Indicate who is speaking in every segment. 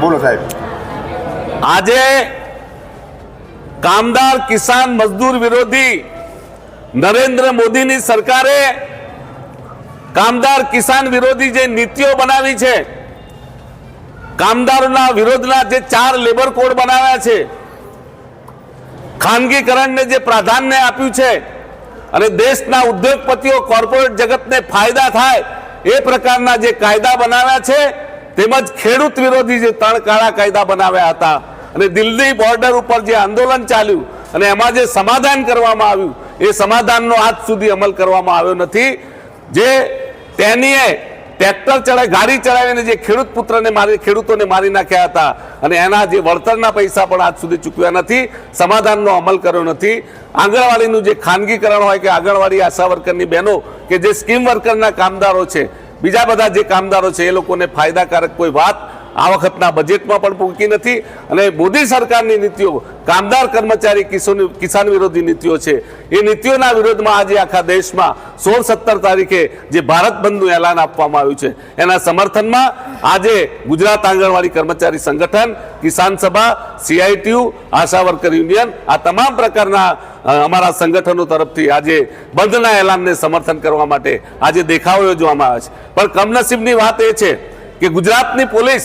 Speaker 1: બોલો સાહેબ.
Speaker 2: આજે કામદાર કિસાન મજદૂર વિરોધી નરેન્દ્ર મોદીની સરકારે કામદાર કિસાન વિરોધી જે નીતિઓ બનાવી છે, કામદારોના વિરોધના જે ચાર લેબર કોડ બનાવ્યા છે, ખાનગીકરણને જે પ્રાધાન્ય આપ્યું છે અને દેશના ઉદ્યોગપતિઓ કોર્પોરેટ જગતને ફાયદા થાય એ પ્રકારના જે કાયદા બનાવ્યા છે તેમજ ખેડૂત વિરોધી જે ત્રણ કાળા કાયદા બનાવ્યા હતા અને દિલ્હી બોર્ડર ઉપર જે આંદોલન ચાલ્યું અને એમાં જે સમાધાન કરવામાં આવ્યું, એ સમાધાનનો આજ સુધી અમલ કરવામાં આવ્યો નથી. જે તેનીએ ટ્રેક્ટર ચડાવી, ગાડી ચડાવીને જે ખેડૂત પુત્રને મારી, ખેડૂતોને મારી નાખ્યા હતા અને એના જે વળતરના પૈસા પણ આજ સુધી ચૂકવ્યા નથી, સમાધાનનો અમલ કર્યો નથી. આંગણવાડીનું જે ખાનગીકરણ હોય કે આંગણવાડી આશા વર્કરની બહેનો કે જે સ્કીમ વર્કરના કામદારો છે બીજા બધા જે કામદારો છે એ લોકોને ફાયદાકારક કોઈ વાત આ વખતના બજેટમાં પણ પૂકી નથી. અને મોદી સરકારની નીતિઓ, કામદાર કર્મચારી કિશોર- કિસાન વિરોધી નીતિઓ છે, એ નીતિઓના વિરોધમાં આજે આખા દેશમાં સોળ સત્તર તારીખે જે ભારત બંધનું એલાન આપવામાં આવ્યું છે, એના સમર્થનમાં આજે ગુજરાત આંગણવાડી કર્મચારી સંગઠન, કિસાન સભા સીઆઈટીયુ આશા વર્કર યુનિયન, આ તમામ પ્રકારના અમારા સંગઠનો તરફથી આજે બંધના એલાનને સમર્થન કરવા માટે આજે દેખાવો યોજવામાં આવે છે. પણ કમનસીબની વાત એ છે કે ગુજરાતની પોલીસ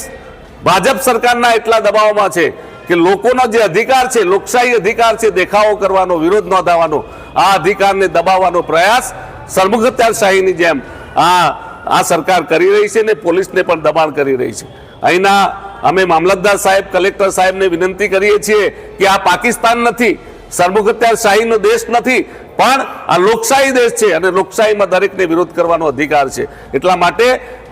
Speaker 2: ભાજપ સરકારના એટલા દબાવમાં છે કે લોકોનો જે અધિકાર છે, લોકશાહી અધિકાર છે, દેખાવો કરવાનો, વિરોધ નોંધાવવાનો, આ અધિકારને દબાવવાનો પ્રયાસ સરમુખત્યારશાહીની જેમ આ આ સરકાર કરી રહી છે ને પોલીસને પણ દબાણ કરી રહી છે. અહીંના અમે મામલતદાર સાહેબ, કલેક્ટર સાહેબને વિનંતી કરીએ છીએ કે આ પાકિસ્તાન નથી સરમુખત્યારશાહીનો દેશ નથી પણ આ લોકશાહી દેશ છે અને લોકશાહીમાં દરેકને વિરોધ કરવાનો અધિકાર છે. એટલા માટે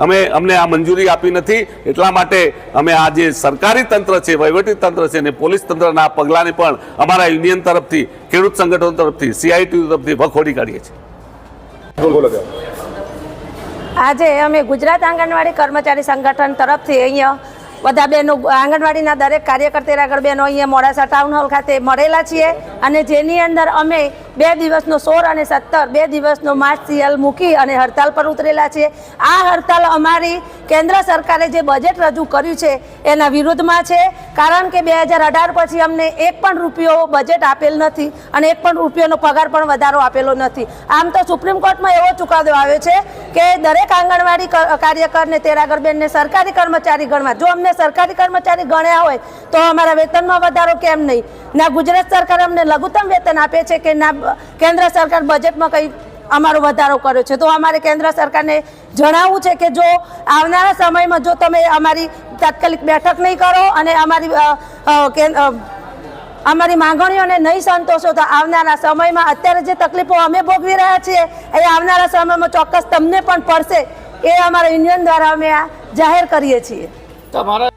Speaker 2: અમે અમને આ મંજૂરી આપી નથી. એટલા માટે અમે આ જે સરકારી તંત્ર છે વહીવટી તંત્ર છે અને પોલીસ તંત્રના આ પગલાંને પણ અમારા યુનિયન તરફથી ખેડૂત સંગઠનો તરફથી સીઆઈટી તરફથી વખોડી કાઢીએ છીએ.
Speaker 3: આજે અમે ગુજરાત આંગણવાડી કર્મચારી સંગઠન તરફથી અહીંયા બધા બહેનો, આંગણવાડીના દરેક કાર્યકર આગળ બહેનો અહીંયા મોડાસા ટાઉન હોલ ખાતે મળેલા છીએ અને જેની અંદર અમે બે દિવસનો સોળ અને સત્તર, બે દિવસનો માર્ચ સીએલ મૂકી અને હડતાલ પર ઉતરેલા છીએ. આ હડતાલ અમારી કેન્દ્ર સરકારે જે બજેટ રજૂ કર્યું છે એના વિરુદ્ધમાં છે. કારણ કે બે હજાર અઢાર પછી અમને એક પણ રૂપિયો બજેટ આપેલ નથી અને એક પણ રૂપિયાનો પગાર પણ વધારો આપેલો નથી. આમ તો સુપ્રીમ કોર્ટમાં એવો ચુકાદો આવ્યો છે કે દરેક આંગણવાડી કાર્યકરને તેરાગરબેનને સરકારી કર્મચારી ગણવા. જો અમને સરકારી કર્મચારી ગણ્યા હોય તો અમારા વેતનમાં વધારો કેમ નહીં? ના ગુજરાત સરકાર અમને લઘુત્તમ વેતન આપે છે કે ના કેન્દ્ર સરકાર બજેટમાં કંઈ અમારો વધારો કર્યો છે? તો અમારે કેન્દ્ર સરકારને જણાવવું છે કે જો આવનારા સમયમાં જો તમે અમારી તાત્કાલિક બેઠક નહીં કરો અને અમારી અ, અ, કેન- અ, અમારી માંગણીઓને નહીં સંતોષો તો આવનારા સમયમાં અત્યારે જે તકલીફો અમે ભોગવી રહ્યા છીએ, એ આવનારા સમયમાં ચોક્કસ તમને પણ પડશે. એ અમારા યુનિયન દ્વારા અમે આ જાહેર કરીએ છીએ.
Speaker 4: તમારા